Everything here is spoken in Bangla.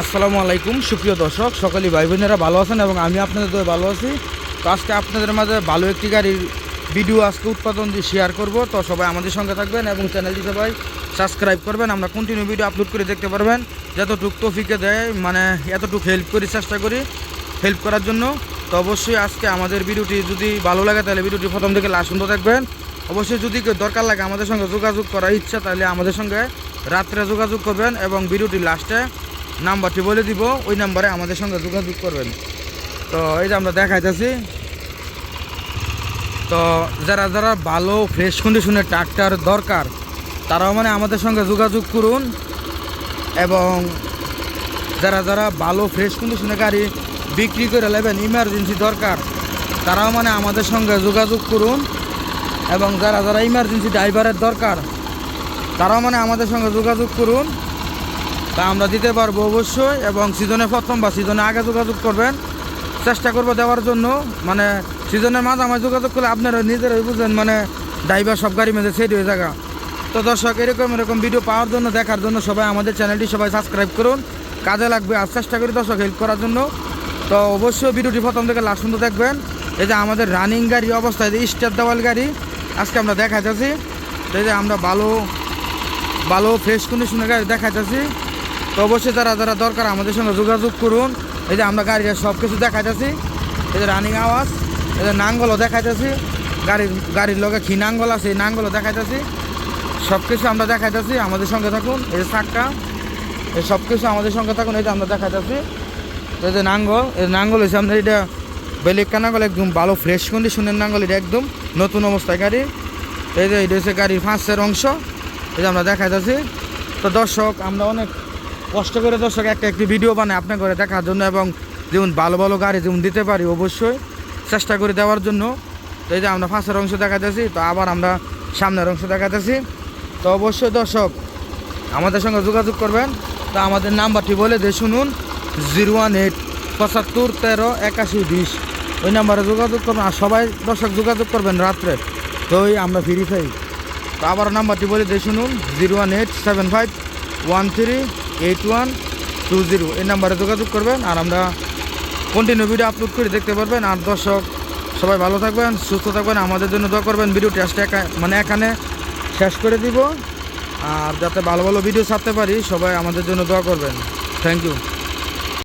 আসসালামু আলাইকুম, সুপ্রিয় দর্শক, সকলেই ভাই বোনেরা ভালো আছেন এবং আমি আপনাদের দয়ে ভালো আছি। তো আজকে আপনাদের মাঝে ভালো একটি গাড়ির ভিডিও আজকে উৎপাদন দিয়ে শেয়ার করব। তো সবাই আমাদের সঙ্গে থাকবেন এবং চ্যানেলটি সবাই সাবস্ক্রাইব করবেন। আমরা কন্টিনিউ ভিডিও আপলোড করে দেখতে পারবেন। যতটুক টফিকে দেয় মানে এতটুকু হেল্প করি, চেষ্টা করি হেল্প করার জন্য। তো অবশ্যই আজকে আমাদের ভিডিওটি যদি ভালো লাগে, তাহলে ভিডিওটি প্রথম থেকে লাস্ট পর্যন্ত দেখবেন। অবশ্যই যদি দরকার লাগে আমাদের সঙ্গে যোগাযোগ করার ইচ্ছা, তাহলে আমাদের সঙ্গে রাত্রে যোগাযোগ করবেন এবং ভিডিওটি লাস্টে নাম্বারটি বলে দিব, ওই নাম্বারে আমাদের সঙ্গে যোগাযোগ করবেন। তো এই যে আমরা দেখাইতেছি। তো যারা যারা ভালো ফ্রেশ কন্ডিশনের ট্রাক্টর দরকার, তারাও মানে আমাদের সঙ্গে যোগাযোগ করুন এবং যারা যারা ভালো ফ্রেশ কন্ডিশনের গাড়ি বিক্রি করে নেবেন ইমার্জেন্সি দরকার, তারাও মানে আমাদের সঙ্গে যোগাযোগ করুন এবং যারা যারা ইমার্জেন্সি ড্রাইভারের দরকার, তারাও মানে আমাদের সঙ্গে যোগাযোগ করুন। তা আমরা দিতে পারব অবশ্যই এবং সিজনে প্রথম বা সিজনে আগে যোগাযোগ করবেন। চেষ্টা করব দেওয়ার জন্য। মানে সিজনের মাঝে মাঝামাঝি যোগাযোগ করলে আপনারা নিজেরাই বুঝবেন মানে ড্রাইভার সব গাড়ি মেঝে সেট হয়ে থাকা তো দর্শক, এরকম এরকম ভিডিও পাওয়ার জন্য, দেখার জন্য সবাই আমাদের চ্যানেলটি সবাই সাবস্ক্রাইব করুন। কাজে লাগবে আর চেষ্টা করি দর্শক হেল্প করার জন্য। তো অবশ্যই ভিডিওটি প্রথম থেকে লাস্ট পর্যন্ত দেখবেন। এই যে আমাদের রানিং গাড়ি অবস্থায় যে স্টার দেওয়াল গাড়ি, আজকে আমরা দেখাইতেছি। এই যে আমরা ভালো ভালো ফ্রেশ কন্ডিশনের গাড়ি দেখাইতেছি। তো অবশ্যই যারা যারা দরকার আমাদের সঙ্গে যোগাযোগ করুন। এই যে আমরা গাড়ির সব কিছু দেখাইতেছি। এই যে রানিং আওয়াজ, এই যে নাঙ্গলও দেখাইতেছি। গাড়ির গাড়ির লগে কি নাঙ্গল আছে, এই নাঙ্গলও দেখাইতেছি। সব কিছু আমরা দেখাইতেছি, আমাদের সঙ্গে থাকুন। এই যে চাক্কা এই সব কিছু আমাদের সঙ্গে থাকুন, এই যে আমরা দেখাইতেছি। এই যে নাঙ্গল, এই নাঙ্গল হয়েছে আপনার এটা বেলেক্কা নাঙ্গল একদম ভালো ফ্রেশ কন্ডিশনের নাঙ্গল এটা একদম নতুন অবস্থায় গাড়ি। এই যে এটা হচ্ছে গাড়ির ফাঁসের অংশ। এই যে আমরা দেখাইতেছি। তো দর্শক, আমরা অনেক কষ্ট করে দর্শক একটা একটি ভিডিও বানাই আপনার করে দেখার জন্য এবং যেমন ভালো ভালো গাড়ি যেমন দিতে পারি অবশ্যই চেষ্টা করে দেওয়ার জন্য। তো এই যে আমরা ফাঁসের অংশ দেখাতেছি, তো আবার আমরা সামনের অংশ দেখাতেছি। তো অবশ্যই দর্শক, আমাদের সঙ্গে যোগাযোগ করবেন। তো আমাদের নাম্বারটি বলে দিয়ে শুনুন, জিরো ওয়ান এইট পঁচাত্তর তেরো একাশি বিশ। ওই নাম্বারে যোগাযোগ করবেন আর সবাই দর্শক যোগাযোগ করবেন রাত্রে। তো ওই আমরা ফ্রি থাকি তো আবার নাম্বারটি বলে দিয়ে শুনুন, zero one eight seven five one three eight one two zero এই নাম্বারে যোগাযোগ করবেন আর আমরা কন্টিনিউ ভিডিও আপলোড করে দেখতে পারবেন। আর দর্শক, সবাই ভালো থাকবেন, সুস্থ থাকবেন। আমাদের জন্য দোয়া করবেন। ভিডিও টেস্ট মানে এখানে শেষ করে দিব। আর যাতে ভালো ভালো ভিডিও ছাড়তে পারি, সবাই আমাদের জন্য দোয়া করবেন। Thank you